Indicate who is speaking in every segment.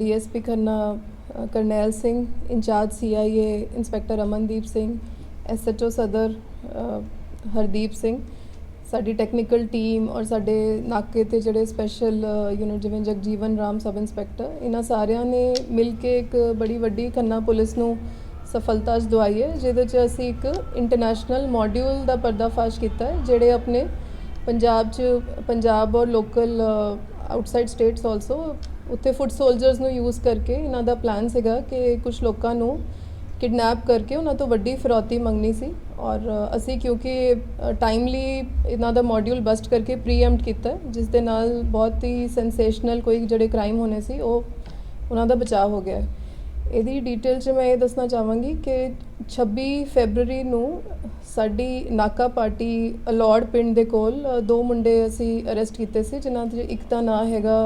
Speaker 1: DSP Khanna Karnail Singh, incharge CIA inspector Amandeep Singh, SHO ਸਦਰ ਹਰਦੀਪ ਸਿੰਘ। ਸਾਡੀ technical team ਔਰ ਸਾਡੇ ਨਾਕੇ ਤੇ ਜਿਹੜੇ ਸਪੈਸ਼ਲ ਯੂਨਿਟ ਜਿਵੇਂ ਜਗਜੀਵਨ ਰਾਮ ਸਬ ਇੰਸਪੈਕਟਰ, ਇਹਨਾਂ ਸਾਰਿਆਂ ਨੇ ਮਿਲ ਕੇ ਇੱਕ ਬੜੀ ਵੱਡੀ ਖੰਨਾ ਪੁਲਿਸ ਨੂੰ ਸਫਲਤਾ ਦਵਾਈ ਹੈ, ਜਿਹਦੇ 'ਚ ਅਸੀਂ ਇੱਕ ਇੰਟਰਨੈਸ਼ਨਲ ਮੋਡਿਊਲ ਦਾ ਪਰਦਾਫਾਸ਼ ਕੀਤਾ ਹੈ, ਜਿਹੜੇ ਆਪਣੇ ਪੰਜਾਬ 'ਚ ਪੰਜਾਬ ਔਰ ਲੋਕਲ ਆਊਟਸਾਈਡ ਸਟੇਟਸ ਆਲਸੋ ਉੱਥੇ ਫੁੱਟ ਸੋਲਜਰਸ ਨੂੰ ਯੂਜ਼ ਕਰਕੇ ਇਹਨਾਂ ਦਾ ਪਲਾਨ ਸੀਗਾ ਕਿ ਕੁਝ ਲੋਕਾਂ ਨੂੰ ਕਿਡਨੈਪ ਕਰਕੇ ਉਹਨਾਂ ਤੋਂ ਵੱਡੀ ਫਿਰੌਤੀ ਮੰਗਣੀ ਸੀ ਔਰ ਅਸੀਂ ਕਿਉਂਕਿ ਟਾਈਮਲੀ ਇਹਨਾਂ ਦਾ ਮੋਡਿਊਲ ਬਸਟ ਕਰਕੇ ਪ੍ਰੀਐਮਪਟ ਕੀਤਾ, ਜਿਸ ਦੇ ਨਾਲ ਬਹੁਤ ਹੀ ਸੈਂਸੇਸ਼ਨਲ ਕੋਈ ਜਿਹੜੇ ਕ੍ਰਾਈਮ ਹੋਣੇ ਸੀ, ਉਹ ਉਹਨਾਂ ਦਾ ਬਚਾਅ ਹੋ ਗਿਆ। ਇਹਦੀ ਡਿਟੇਲ 'ਚ ਮੈਂ ਇਹ ਦੱਸਣਾ ਚਾਹਾਂਗੀ ਕਿ 26 ਫੈਬਰਰੀ ਨੂੰ ਸਾਡੀ ਨਾਕਾ ਪਾਰਟੀ ਅਲੌੜ ਪਿੰਡ ਦੇ ਕੋਲ ਦੋ ਮੁੰਡੇ ਅਸੀਂ ਅਰੈਸਟ ਕੀਤੇ ਸੀ ਜਿਨ੍ਹਾਂ ਦੇ ਇੱਕ ਦਾ ਨਾਂ ਹੈਗਾ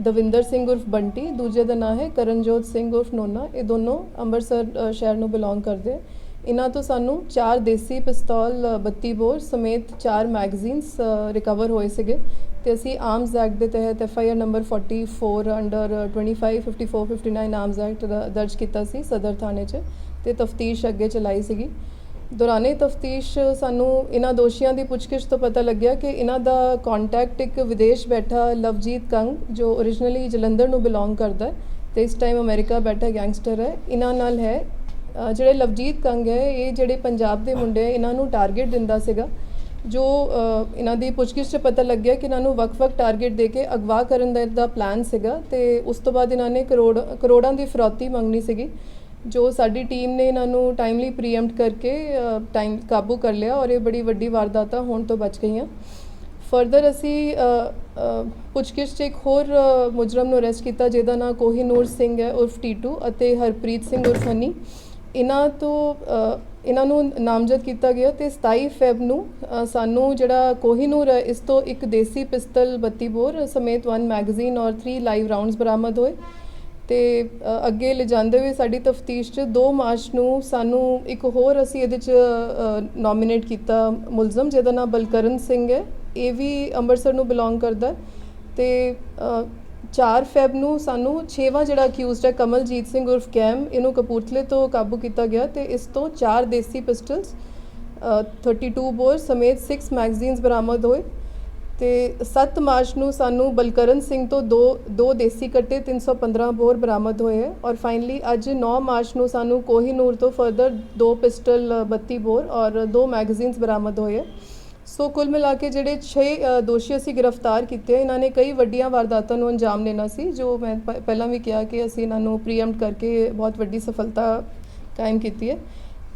Speaker 1: ਦਵਿੰਦਰ ਸਿੰਘ ਉਰਫ ਬੰਟੀ ਦੂਜੇ ਦਾ ਨਾਂ ਹੈ ਕਰਨਜੋਤ ਸਿੰਘ ਉਰਫ ਨੋਨਾ। ਇਹ ਦੋਨੋਂ ਅੰਮ੍ਰਿਤਸਰ ਸ਼ਹਿਰ ਨੂੰ ਬਿਲੋਂਗ ਕਰਦੇ। ਇਹਨਾਂ ਤੋਂ ਸਾਨੂੰ ਚਾਰ ਦੇਸੀ ਪਿਸਤੌਲ ਅ, 32 ਬੋਰ ਸਮੇਤ ਚਾਰ ਮੈਗਜ਼ੀਨਸ ਰਿਕਵਰ ਹੋਏ ਸੀਗੇ। ਤੇ ਅਸੀਂ ਆਰਮਸ ਐਕਟ ਦੇ ਤਹਿਤ F I R number 44 under 25 54 59 arms act ਦਰਜ ਕੀਤਾ ਸੀ ਸਦਰ ਥਾਣੇ 'ਚ ਤੇ ਤਫਤੀਸ਼ ਅੱਗੇ ਚਲਾਈ ਸੀਗੀ। ਦੌਰਾਨੇ ਤਫਤੀਸ਼ ਸਾਨੂੰ ਇਹਨਾਂ ਦੋਸ਼ੀਆਂ ਦੀ ਪੁੱਛਗਿੱਛ ਤੋਂ ਪਤਾ ਲੱਗਿਆ ਕਿ ਇਹਨਾਂ ਦਾ ਕੰਟੈਕਟ ਇੱਕ ਵਿਦੇਸ਼ ਬੈਠਾ ਲਵਜੀਤ ਕੰਗ, ਜੋ originally ਜਲੰਧਰ ਨੂੰ ਬਿਲੋਂਗ ਕਰਦਾ ਹੈ ਤੇ ਇਸ ਟਾਈਮ ਅਮਰੀਕਾ ਬੈਠਾ ਗੈਂਗਸਟਰ ਹੈ। ਇਹਨਾਂ ਨਾਲ ਹੈ ਜਿਹੜੇ ਲਵਜੀਤ ਕੰਗ ਹੈ, ਇਹ ਜਿਹੜੇ ਪੰਜਾਬ ਦੇ ਮੁੰਡੇ ਹੈ, ਇਹਨਾਂ ਨੂੰ ਟਾਰਗੇਟ ਦਿੰਦਾ ਸੀਗਾ। ਜੋ ਇਹਨਾਂ ਦੀ ਪੁੱਛਗਿੱਛ 'ਚ ਪਤਾ ਲੱਗਿਆ ਕਿ ਇਹਨਾਂ ਨੂੰ ਵੱਖ-ਵੱਖ ਟਾਰਗੇਟ ਦੇ ਕੇ ਅਗਵਾ ਕਰਨ ਦਾ ਇਹਦਾ ਪਲਾਨ ਸੀਗਾ ਤੇ ਉਸ ਤੋਂ ਬਾਅਦ ਇਹਨਾਂ ਨੇ ਕਰੋੜ, ਕਰੋੜਾਂ ਦੀ ਫਰੋਤੀ ਮੰਗਣੀ ਸੀਗੀ, ਜੋ ਸਾਡੀ ਟੀਮ ਨੇ ਇਹਨਾਂ ਨੂੰ ਟਾਈਮਲੀ ਪ੍ਰੀਐਮਪਟ ਕਰਕੇ ਟਾਈਮ ਕਾਬੂ ਕਰ ਲਿਆ ਔਰ ਇਹ ਬੜੀ ਵੱਡੀ ਵਾਰਦਾਤਾਂ ਹੋਣ ਤੋਂ ਬਚ ਗਈਆਂ। ਫਰਦਰ ਅਸੀਂ ਪੁੱਛਗਿੱਛ 'ਚ ਇੱਕ ਹੋਰ ਮੁਜਰਮ ਨੂੰ ਅਰੈਸਟ ਕੀਤਾ ਜਿਹਦਾ ਨਾਮ ਕੋਹੀਨੂਰ ਸਿੰਘ ਹੈ ਉਰਫ ਟੀਟੂ ਅਤੇ ਹਰਪ੍ਰੀਤ ਸਿੰਘ ਉਰਫ ਹਨੀ। ਇਹਨਾਂ ਤੋਂ ਇਹਨਾਂ ਨੂੰ ਨਾਮਜ਼ਦ ਕੀਤਾ ਗਿਆ ਤੇ 27 ਫੈਬ ਨੂੰ ਸਾਨੂੰ ਜਿਹੜਾ ਕੋਹੀਨੂਰ ਹੈ, ਇਸ ਤੋਂ ਇੱਕ ਦੇਸੀ ਪਿਸਤਲ 32 ਬੋਰ ਸਮੇਤ 1 ਮੈਗਜ਼ੀਨ ਔਰ 3 ਲਾਈਵ ਰਾਉਂਡਸ ਬਰਾਮਦ ਹੋਏ। ਤੇ ਅੱਗੇ ਲਿਜਾਂਦੇ ਹੋਏ ਸਾਡੀ ਤਫਤੀਸ਼ 'ਚ 2 ਮਾਰਚ ਨੂੰ ਸਾਨੂੰ ਇੱਕ ਹੋਰ ਅਸੀਂ ਇਹਦੇ 'ਚ ਨੋਮੀਨੇਟ ਕੀਤਾ ਮੁਲਜ਼ਮ, ਜਿਹਦਾ ਨਾਮ ਬਲਕਰਨ ਸਿੰਘ ਹੈ। ਇਹ ਵੀ ਅੰਮ੍ਰਿਤਸਰ ਨੂੰ ਬਿਲੋਂਗ ਕਰਦਾ ਹੈ। ਤੇ 4 ਫੈਬ ਨੂੰ ਸਾਨੂੰ 6ਵਾਂ ਜਿਹੜਾ ਅਕਿਊਜ਼ਡ ਹੈ ਕਮਲਜੀਤ ਸਿੰਘ ਉਰਫ ਕੈਮ ਇਹਨੂੰ ਕਪੂਰਥਲੇ ਤੋਂ ਕਾਬੂ ਕੀਤਾ ਗਿਆ ਤੇ ਇਸ ਤੋਂ 4 ਦੇਸੀ ਪਿਸਟਲਸ 32 ਬੋਰ ਸਮੇਤ 6 ਮੈਗਜ਼ੀਨਸ ਬਰਾਮਦ ਹੋਏ ਤੇ 7 ਮਾਰਚ ਨੂੰ ਸਾਨੂੰ ਬਲਕਰਨ ਸਿੰਘ ਤੋਂ ਦੋ ਦੋ ਦੇਸੀ ਕੱਟੇ 315 ਬੋਰ ਬਰਾਮਦ ਹੋਏ ਹੈ ਔਰ ਫਾਈਨਲੀ ਅੱਜ 9 ਮਾਰਚ ਨੂੰ ਸਾਨੂੰ ਕੋਹੀਨੂਰ ਤੋਂ ਫਰਦਰ ਦੋ ਪਿਸਟਲ ਅ, 32 ਬੋਰ ਔਰ ਦੋ ਮੈਗਜ਼ੀਨਸ ਬਰਾਮਦ ਹੋਏ ਹੈ। ਸੋ ਕੁੱਲ ਮਿਲਾ ਕੇ ਜਿਹੜੇ 6 ਦੋਸ਼ੀ ਅਸੀਂ ਗ੍ਰਿਫਤਾਰ ਕੀਤੇ ਇਹਨਾਂ ਨੇ ਕਈ ਵੱਡੀਆਂ ਵਾਰਦਾਤਾਂ ਨੂੰ ਅੰਜਾਮ ਦੇਣਾ ਸੀ, ਜੋ ਮੈਂ ਪ- ਪਹਿਲਾਂ ਵੀ ਕਿਹਾ ਕਿ ਅਸੀਂ ਇਹਨਾਂ ਨੂੰ ਪ੍ਰੀਐਮਟ ਕਰਕੇ ਬਹੁਤ ਵੱਡੀ ਸਫਲਤਾ ਕਾਇਮ ਕੀਤੀ ਹੈ।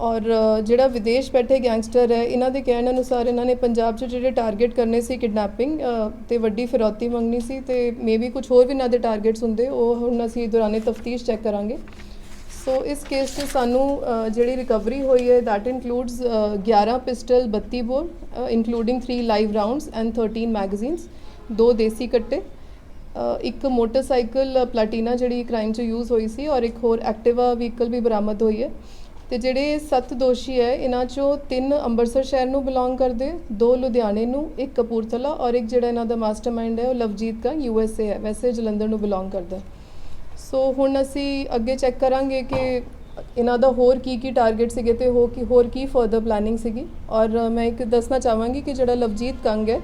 Speaker 1: ਔਰ ਜਿਹੜਾ ਵਿਦੇਸ਼ ਬੈਠੇ ਗੈਂਗਸਟਰ ਹੈ, ਇਹਨਾਂ ਦੇ ਕਹਿਣ ਅਨੁਸਾਰ ਇਹਨਾਂ ਨੇ ਪੰਜਾਬ 'ਚ ਜਿਹੜੇ ਟਾਰਗੇਟ ਕਰਨੇ ਸੀ ਕਿਡਨੈਪਿੰਗ ਤੇ ਵੱਡੀ ਫਿਰੌਤੀ ਮੰਗਣੀ ਸੀ, ਤੇ ਮੇਬੀ ਕੁਝ ਹੋਰ ਵੀ ਇਹਨਾਂ ਦੇ ਟਾਰਗੇਟਸ ਹੁੰਦੇ, ਉਹ ਹੁਣ ਅਸੀਂ ਦੌਰਾਨੇ ਤਫਤੀਸ਼ ਚੈੱਕ ਕਰਾਂਗੇ। ਸੋ ਇਸ ਕੇਸ 'ਚ ਸਾਨੂੰ ਜਿਹੜੀ ਰਿਕਵਰੀ ਹੋਈ ਹੈ that includes uh, 11 pistol 32 bore including 3 live rounds and 13 magazines ਦੋ ਦੇਸੀ ਕੱਟੇ ਇੱਕ ਮੋਟਰਸਾਈਕਲ ਪਲੈਟੀਨਾ ਜਿਹੜੀ ਕ੍ਰਾਈਮ 'ਚ ਯੂਜ਼ ਹੋਈ ਸੀ ਔਰ ਇੱਕ ਹੋਰ ਐਕਟਿਵਾ ਵਹੀਕਲ ਵੀ ਬਰਾਮਦ ਹੋਈ ਹੈ। ਤੇ ਜਿਹੜੇ ਸੱਤ ਦੋਸ਼ੀ ਹੈ ਇਹਨਾਂ 'ਚੋਂ ਤਿੰਨ ਅੰਮ੍ਰਿਤਸਰ ਸ਼ਹਿਰ ਨੂੰ ਬਿਲੋਂਗ ਕਰਦੇ ਦੋ ਲੁਧਿਆਣੇ ਨੂੰ ਇੱਕ ਕਪੂਰਥਲਾ ਔਰ ਇੱਕ ਜਿਹੜਾ ਇਹਨਾਂ ਦਾ ਮਾਸਟਰਮਾਈਂਡ ਹੈ ਉਹ ਲਵਜੀਤ ਕਾ ਯੂ ਐਸ ਏ ਹੈ। ਵੈਸੇ ਜਲੰਧਰ ਨੂੰ ਬਿਲੋਂਗ ਕਰਦਾ। ਸੋ ਹੁਣ ਅਸੀਂ ਅੱਗੇ ਚੈੱਕ ਕਰਾਂਗੇ ਕਿ ਇਹਨਾਂ ਦਾ ਹੋਰ ਕੀ ਕੀ ਟਾਰਗੇਟ ਸੀਗੇ ਤੇ ਹੋ ਕੀ ਹੋਰ ਕੀ ਫਰਦਰ ਪਲੈਨਿੰਗ ਸੀਗੀ। ਔਰ ਮੈਂ ਇੱਕ ਦੱਸਣਾ ਚਾਹਾਂਗੀ ਕਿ ਜਿਹੜਾ ਲਵਜੀਤ ਕੰਗ ਹੈ,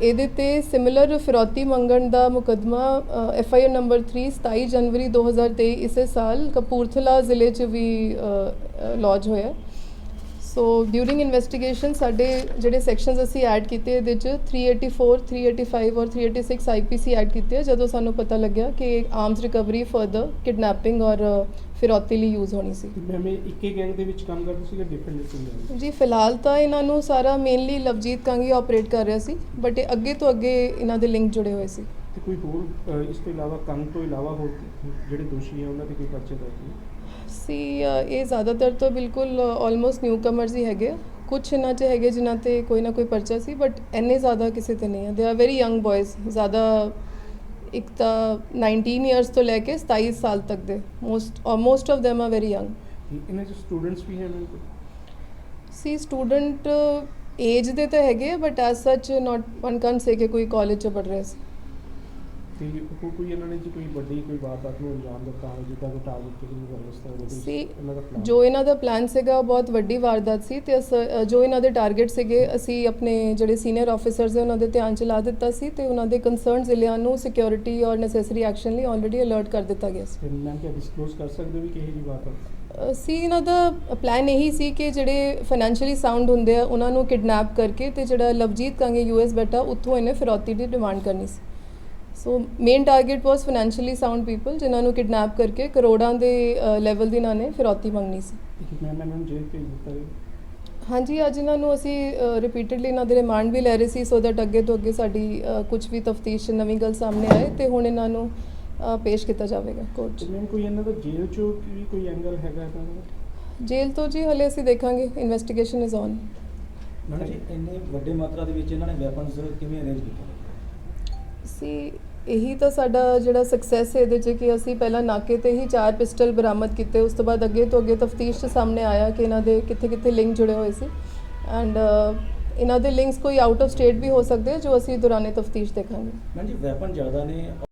Speaker 1: ਇਹਦੇ ਤੇ ਸਿਮਿਲਰ ਫਿਰੌਤੀ ਮੰਗਣ ਦਾ ਮੁਕਦਮਾ ਐਫ ਆਈ ਆਰ ਨੰਬਰ 3 27 ਜਨਵਰੀ 2023 ਇਸੇ ਸਾਲ ਕਪੂਰਥਲਾ ਜ਼ਿਲ੍ਹੇ 'ਚ ਵੀ ਲੌਜ ਹੋਇਆ ਸੋ ਡਿਊਰਿੰਗ ਇਨਵੈਸਟੀਗੇਸ਼ਨ ਸਾਡੇ ਜਿਹੜੇ ਸੈਕਸ਼ਨਸ ਅਸੀਂ ਐਡ ਕੀਤੇ ਇਹਦੇ 'ਚ 384 385 ਔਰ 386 ਆਈਪੀਸੀ ਐਡ ਕੀਤੇ ਆ ਜਦੋਂ ਸਾਨੂੰ ਪਤਾ ਲੱਗਿਆ ਕਿ ਆਰਮਸ ਰਿਕਵਰੀ ਫਰਦਰ ਕਿਡਨੈਪਿੰਗ ਔਰ ਫਿਰੌਤੀ ਲਈ ਯੂਜ਼ ਹੋਣੀ ਸੀ।
Speaker 2: ਮੈਂ ਮੈਂ ਇੱਕੇ ਗੈਂਗ ਦੇ ਵਿੱਚ ਕੰਮ ਕਰਦੇ ਸੀਗੇ ਡਿਫਰੈਂਟ ਡਿਫਰੈਂਟ
Speaker 1: ਜੀ ਫਿਲਹਾਲ ਤਾਂ ਇਹਨਾਂ ਨੂੰ ਸਾਰਾ ਮੇਨਲੀ ਲਵਜੀਤ ਕੰਗੀ ਆਪਰੇਟ ਕਰ ਰਿਹਾ ਸੀ ਬਟ ਇਹ ਅੱਗੇ ਤੋਂ ਅੱਗੇ ਇਹਨਾਂ ਦੇ ਲਿੰਕ ਜੁੜੇ ਹੋਏ ਸੀ।
Speaker 2: ਤੇ ਕੋਈ ਹੋਰ ਇਸ ਤੋਂ ਇਲਾਵਾ ਕੰਗ ਤੋਂ ਇਲਾਵਾ ਹੋਰ ਜਿਹੜੇ ਦੋਸ਼ੀ ਹੈ ਉਹਨਾਂ ਦੇ ਕੋਈ ਪਰਚੇ ਦਰਜ ਨੇ
Speaker 1: ਸੀ ਇਹ ਜ਼ਿਆਦਾਤਰ ਤਾਂ ਬਿਲਕੁਲ ਆਲਮੋਸਟ ਨਿਊ ਕਮਰਸ ਹੀ ਹੈਗੇ ਕੁਝ ਇਹਨਾਂ 'ਚ ਹੈਗੇ ਜਿਨ੍ਹਾਂ ਤੇ ਕੋਈ ਨਾ ਕੋਈ ਪਰਚਾ ਸੀ ਬਟ ਇੰਨੇ ਜ਼ਿਆਦਾ ਕਿਸੇ ਤੇ ਨਹੀਂ ਹੈ ਦੇ ਆਰ ਵੈਰੀ ਯੰਗ ਬॉयਜ਼ ਜ਼ਿਆਦਾ ਇੱਕ ਤਾਂ 19 ਇਅਰਸ ਤੋਂ ਲੈ ਕੇ 27 ਸਾਲ ਤੱਕ ਦੇ। Most most of them are very young
Speaker 2: ਇਹਨਾਂ 'ਚ ਸਟੂਡੈਂਟਸ ਵੀ ਹਨ
Speaker 1: ਸੀ ਸਟੂਡੈਂਟ ਏਜ ਦੇ ਤਾਂ ਹੈਗੇ ਬਟ ਐਸ ਸੱਚ ਨਾਟ ਵਨ ਕੈਨ ਸੇ ਕਿ ਕੋਈ ਕਾਲਜ 'ਚ ਪੜ੍ਹ ਰਿਹਾ ਸੀ।
Speaker 2: ਤੇ ਕੋ- ਕੋਈ ਇਹਨਾਂ ਨੇ ਜੀ ਕੋਈ ਵੱਡੀ ਕੋਈ ਵਾਰਦਾਤ ਨੂੰ ਅੰਜਾਮ ਦਿੱਤਾ ਹੋਵੇ ਜਿੱਦਾਂ ਕੋਈ ਟਾਰਗੇਟ ਕਿਸੇ ਨੂੰ ਕਰਨ ਵਾਸਤੇ ਹੋਵੇ ਕੋਈ
Speaker 1: ਸੀ
Speaker 2: ਇਹਨਾਂ ਦਾ plan?
Speaker 1: ਜੋ ਇਹਨਾਂ ਦਾ ਪਲਾਨ ਸੀਗਾ ਉਹ ਬਹੁਤ ਵੱਡੀ ਵਾਰਦਾਤ ਸੀ ਤੇ ਅਸ- ਅ, ਜੋ ਇਹਨਾਂ ਦੇ ਟਾਰਗੇਟ ਸੀਗੇ ਅਸੀਂ ਆਪਣੇ ਜਿਹੜੇ ਸੀਨੀਅਰ ਆਫੀਸਰਸ ਹੈ ਉਹਨਾਂ ਦੇ ਧਿਆਨ ਚ ਲਾ ਦਿੱਤਾ ਸੀ ਤੇ ਉਹਨਾਂ ਦੇ ਕੰਸਰਨ ਜ਼ਿਲ੍ਹਿਆਂ ਨੂੰ ਸਿਕਿਉਰਿਟੀ ਔਰ ਨੈਸੈਸਰੀ ਐਕਸ਼ਨ ਲਈ ਆਲਰੇਡੀ ਅਲਰਟ ਕਰ ਦਿੱਤਾ ਗਿਆ ਸੀ
Speaker 2: ਤੇ ਮੈਂ ਕਿਹਾ ਡਿਸਕਲੋਜ਼ ਕਰ ਸਕਦੇ ਹੋ ਵੀ ਕਿਹੋ ਜੀ ਵਾਰਦਾਤ
Speaker 1: ਅ, ਸੀ ਇਹਨਾਂ ਦਾ ਪਲਾਨ ਇਹੀ ਸੀ ਕਿ ਜਿਹੜੇ ਫਾਈਨੈਂਸ਼ੀਅਲੀ ਸਾਊਂਡ ਹੁੰਦੇ ਆ ਉਹਨਾਂ ਨੂੰ ਕਿਡਨੈਪ ਕਰਕੇ ਤੇ ਜਿਹੜਾ ਲਵਜੀਤ ਕੰਗੇ ਯੂਐਸ ਬੈਠਾ ਉੱਥੋਂ ਇਹਨੇ ਫਿਰੌਤੀ ਦੀ ਡਿਮਾਂਡ ਕਰਨੀ ਸੀ so main target was financially sound people ਜਿਨ੍ਹਾਂ ਨੂੰ ਕਿਡਨੈਪ ਕਰਕੇ ਕਰੋੜਾਂ ਦੇ ਲੈਵਲ ਦੀ ਇਹਨਾਂ ਨੇ ਫਿਰੌਤੀ ਮੰਗਣੀ ਸੀ।
Speaker 2: ਮੈਂ ਇਹਨਾਂ ਨੂੰ ਜੇਲ੍ਹ ਭੇਜ ਦਿੱਤਾ ਜੀ
Speaker 1: ਹਾਂਜੀ ਅੱਜ ਇਹਨਾਂ ਨੂੰ ਅਸੀਂ ਰਿਪੀਟਡਲੀ ਇਹਨਾਂ ਦੇ ਰਿਮਾਂਡ ਵੀ ਲੈ ਰਹੇ ਸੀ ਸੋ ਦੈਟ ਅੱਗੇ ਤੋਂ ਅੱਗੇ ਸਾਡੀ ਕੁਝ ਵੀ ਤਫਤੀਸ਼ ਨਵੀਂ ਗੱਲ ਸਾਹਮਣੇ ਆਏ ਤੇ ਹੁਣ ਇਹਨਾਂ ਨੂੰ ਪੇਸ਼ ਕੀਤਾ ਜਾਵੇਗਾ ਕੋਰਟ 'ਚ।
Speaker 2: ਤੇ ਮੈਮ ਕੋਈ ਇਹਨਾਂ ਦਾ ਜੇਲ੍ਹ ਚੋਂ ਵੀ ਕੋਈ ਐਂਗਲ ਹੈਗਾ ਇਹਨਾਂ ਦਾ?
Speaker 1: ਜੇਲ੍ਹ ਤੋਂ ਜੀ ਹਲੇ ਅਸੀਂ ਦੇਖਾਂਗੇ ਇਨਵੈਸਟੀਗੇਸ਼ਨ ਇਜ਼ ਔਨ
Speaker 3: ਮੈਡਮ ਜੀ ਇੰਨੇ ਵੱਡੇ ਮਾਤਰਾ ਦੇ ਵਿੱਚ ਇਹਨਾਂ ਨੇ ਵੈਪਨਸ ਕਿਵੇਂ ਅਰੇਂਜ ਕੀਤੇ?
Speaker 1: ਸੀ, ਇਹੀ ਤਾਂ ਸਾਡਾ ਜਿਹੜਾ ਸਕਸੈਸ ਹੈ ਇਹਦੇ 'ਚ ਕਿ ਅਸੀਂ ਪਹਿਲਾਂ ਨਾਕੇ ਤੇ ਹੀ ਚਾਰ ਪਿਸਟਲ ਬਰਾਮਦ ਕੀਤੇ, ਉਸ ਤੋਂ ਬਾਅਦ ਅੱਗੇ ਤੋਂ ਅੱਗੇ ਤਫਤੀਸ਼ 'ਚ ਸਾਹਮਣੇ ਆਇਆ ਕਿ ਇਹਨਾਂ ਦੇ ਕਿੱਥੇ ਕਿੱਥੇ ਲਿੰਕ ਜੁੜੇ ਹੋਏ ਸੀ। ਐਂਡ ਇਹਨਾਂ ਦੇ ਲਿੰਕਸ ਕੋਈ ਆਊਟ ਆਫ ਸਟੇਟ ਵੀ ਹੋ ਸਕਦੇ ਜੋ ਅਸੀਂ ਦੌਰਾਨੇ ਤਫਤੀਸ਼ ਦੇਖਾਂਗੇ।
Speaker 3: ਮੈਡਮ ਜੀ ਵੈਪਨ ਜ਼ਿਆਦਾ ਨੇ